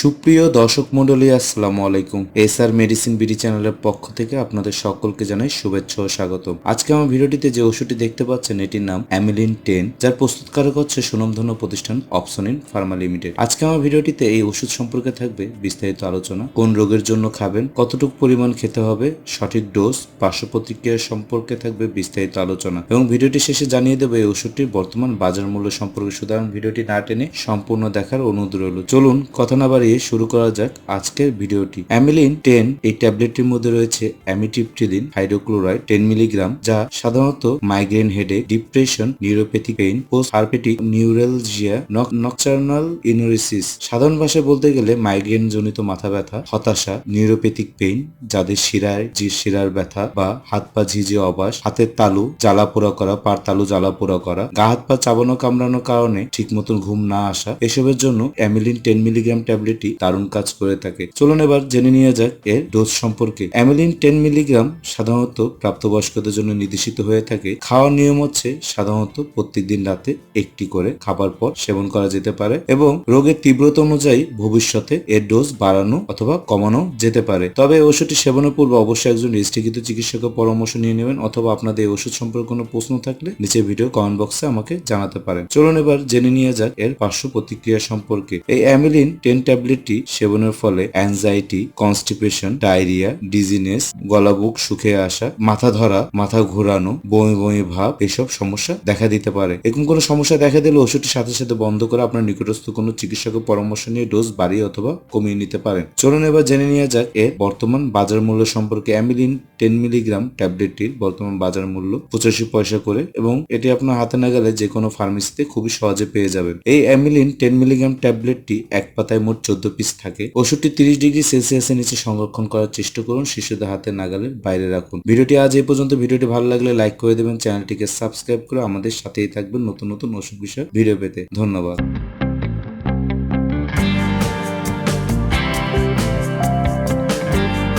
সুপ্রিয় দর্শক মন্ডলী আসসালামু আলাইকুম। এস আর মেডিসিন বিডি চ্যানেলের পক্ষ থেকে আপনাদের সকলকে জানাই শুভেচ্ছা ও স্বাগতম। আজকে আমার ভিডিওটিতে যে ওষুধটি দেখতে পাচ্ছেন, এটির নাম অ্যামিলিন টেন, যার প্রস্তুতকারক হচ্ছে সুনামধন্য প্রতিষ্ঠান অপসনিন ফার্মা লিমিটেড। আজকে আমার ভিডিওটিতে এই ওষুধ সম্পর্কে থাকবে বিস্তারিত আলোচনা, কোন রোগের জন্য খাবেন, কতটুকু পরিমাণ খেতে হবে, সঠিক ডোজ, পার্শ্ব প্রতিক্রিয়া সম্পর্কে থাকবে বিস্তারিত আলোচনা এবং ভিডিওটি শেষে জানিয়ে দেবো এই ওষুধটির বর্তমান বাজার মূল্য সম্পর্কে। সুতরাং ভিডিওটি না টেনে সম্পূর্ণ দেখার অনুরোধ রইল। চলুন, কথা না বাড়িয়ে শুরু করা যাক আজকের ভিডিওটি। অ্যামিলিন টেন এই ট্যাবলেটটির মধ্যে রয়েছে অ্যামিটিপটিলিন হাইড্রোক্লোরাইড টেন মিলিগ্রাম, যা সাধারণত মাইগ্রেন হেডে, depression, neuropathic pain, post herpetic neuralgia nocturnal enuresis. সাধারণ ভাষায় বলতে গেলে মাইগ্রেন জনিত মাথা ব্যথা, হতাশা, নিউরোপ্যাথিক পেইন, যাদের শিরায় জি শিরার ব্যথা বা হাত পা ঝিঝি অবাস হাতের তালু জ্বালা পোড়া করা, পার তালু জ্বালা পোড়া করা, গা হাত পা চাবানো কামড়ানোর কারণে ঠিক মতন ঘুম না আসা, এসবের জন্য অ্যামিলিন টেন মিলিগ্রাম ট্যাবলেটটি দারুণ কাজ করে থাকে। চলুন এবার জেনে নিয়ে যাক এর ডোজ সম্পর্কে। অ্যামিলিন টেন মিলিগ্রাম সাধারণত প্রাপ্তবয়স্কদের জন্য নির্দেশিত হয়ে থাকে। খাওয়ার নিয়ম হচ্ছে সাধারণত প্রত্যেকদিন রাতে একটি করে খাবার পর সেবন করা যেতে পারে এবং রোগের তীব্রতা অনুযায়ী ভবিষ্যতে এর ডোজ বাড়ানো অথবা কমানো যেতে পারে। তবে ওষুধটি সেবনের পূর্বে অবশ্যই একজন রেজিস্ট্রিকৃত চিকিৎসকের পরামর্শ নিয়ে নেবেন অথবা আপনাদের এই ওষুধ সম্পর্কে কোনো প্রশ্ন থাকলে নিচে ভিডিও কমেন্ট বক্সে আমাকে জানাতে পারেন। চলুন এবার জেনে নিয়ে যাক এর পার্শ্ব প্রতিক্রিয়া সম্পর্কে। এই অ্যামিলিন টেন ট্যাবলেটটি সেবনের ফলে অ্যাংজাইটি কনস্টিপেশন ডায়রিয়া ডিজিনেস গলা বুক শুকিয়ে আসা, মাথা ধরা, মাথা ঘোরানো, বমি বমি ভাব এসব সমস্যা দেখা দিতে পারে। এরকম কোনো সমস্যা দেখা দিলে ওষুধটি সাথে সাথে বন্ধ করে আপনার নিকটস্থ কোনো চিকিৎসকের পরামর্শ নিয়ে ডোজ বাড়িয়ে অথবা কমিয়ে নিতে পারেন। চলুন এবার জেনে নেওয়া যাক এর বর্তমান বাজার মূল্য সম্পর্কে। অ্যামিলিন টেন মিলিগ্রাম ট্যাবলেটটির বর্তমান বাজার মূল্য পঁচাশি পয়সা করে এবং এটি আপনার হাতে না গেলে যে কোনো ফার্মেসিতে খুবই সহজে পেয়ে যাবেন। এই অ্যামিলিন টেন মিলিগ্রাম ট্যাবলেটটি এক পাতায় মোট চোদ্দ পিস থাকে। ওষুধটি তিরিশ ডিগ্রি সেলসিয়াসের নিচে সংরক্ষণ করার চেষ্টা করুন, শিশুদের হাতে নাগালের বাইরে রাখুন। ভিডিওটি আজ এই পর্যন্ত। ভিডিওটি ভালো লাগলে লাইক করে দেবেন, চ্যানেলটিকে সাবস্ক্রাইব করে আমাদের সাথেই থাকবেন নতুন নতুন অসুখ বিষয়ে ভিডিও পেতে। ধন্যবাদ।